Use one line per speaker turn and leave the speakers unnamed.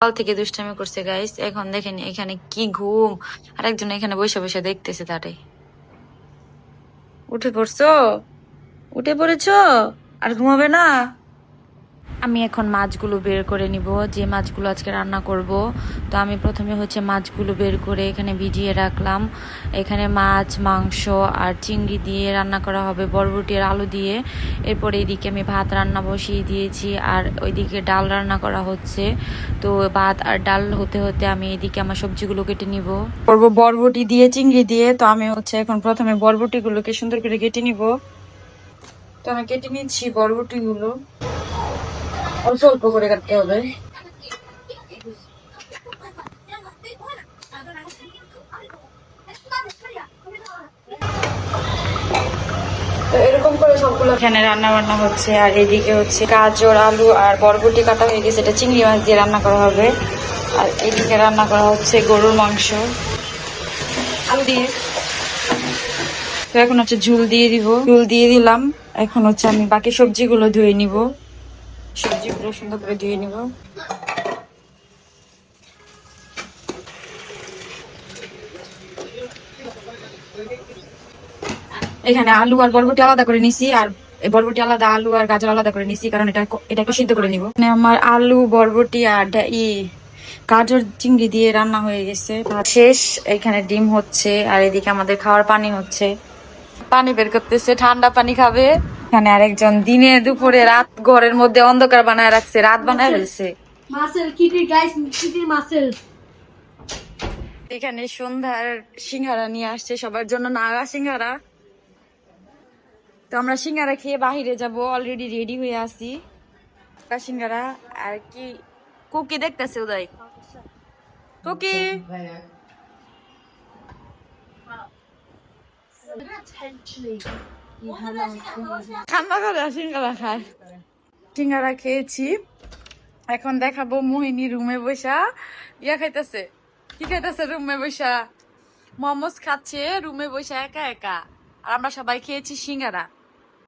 সকাল থেকে দুষ্টামি করছে গাইস এখন দেখেন এখানে কি ঘুম। আর একজন এখানে বসে বসে দেখতেছে তারে। উঠে পড়ছো? উঠে পড়েছো? আর ঘুমাবে না? আমি এখন মাছগুলো বের করে নিব, যে মাছগুলো আজকে রান্না করব। তো আমি প্রথমে হচ্ছে মাছগুলো বের করে এখানে ভিজিয়ে রাখলাম। এখানে মাছ, মাংস আর চিংড়ি দিয়ে রান্না করা হবে, বরবটি আর আলু দিয়ে। এরপরে এদিকে আমি ভাত রান্না বসিয়ে দিয়েছি আর ওইদিকে ডাল রান্না করা হচ্ছে। তো ভাত আর ডাল হতে হতে আমি এদিকে আমার সবজিগুলো কেটে নিব। করব বরবটি দিয়ে, চিংড়ি দিয়ে। তো আমি হচ্ছে এখন প্রথমে বরবটিগুলোকে সুন্দর করে কেটে নিব। তো আমি কেটে নিচ্ছি বরবটিগুলো। অল্প অল্প করে কাটতে হবে। এরকম করে সবগুলো এখানে রান্না বান্না হচ্ছে, আর এদিকে হচ্ছে গাজর, আলু আর বরবটি কাটা হয়ে গেছে। এটা চিংড়ি মাছ দিয়ে রান্না করা হবে। আর এদিকে রান্না করা হচ্ছে গরুর মাংস। আলু দিয়ে। এখন হচ্ছে ঝুল দিয়ে দিব। ঝুল দিয়ে দিলাম। এখন হচ্ছে আমি বাকি সবজিগুলো ধুয়ে নিব। সবজিগুলো সুন্দর করে ধুয়ে নিব। এখানে আলু আর বরবটি আলাদা করে নিছি, আর বরবটি আলাদা, আলু আর গাজর আলাদা করে নিছি, কারণ এটা এটা একটু সিদ্ধ করে নিব। মানে আমার আলু, বরবটি আর ই গাজর চিংড়ি দিয়ে রান্না হয়ে গেছে। শেষ, এখানে ডিম হচ্ছে, আর এদিকে আমাদের খাওয়ার পানি হচ্ছে। পানি বের করতেছে, ঠান্ডা পানি খাবে। এখানে আরেকজন দিনে দুপুরে রাত ঘরের মধ্যে অন্ধকার বানায় রাখছে রাত বানায় ফেলছে।
মাসেল কিটির গাইস কিটির মাসেল
এখানে সন্ধ্যার সিঙ্গারা নিয়ে আসছে সবার জন্য নাগা সিঙ্গারা। তো আমরা সিঙ্গারা খেয়ে বাহিরে যাব অলরেডি রেডি হয়ে আছি। সিঙ্গারা আর কি কুকি দেখতেছে উদয়? কুকি? ঠান্ডা করে সিঙ্গারা খায়। সিঙ্গারা খেয়েছি। এখন দেখাবো মোহিনী রুমে বসা। ইয়া খাইতেছে? কি খাইতেছে রুমে বসা? মোমোস খাচ্ছে, রুমে বসে একা একা। আর আমরা সবাই খেয়েছি সিঙ্গারা।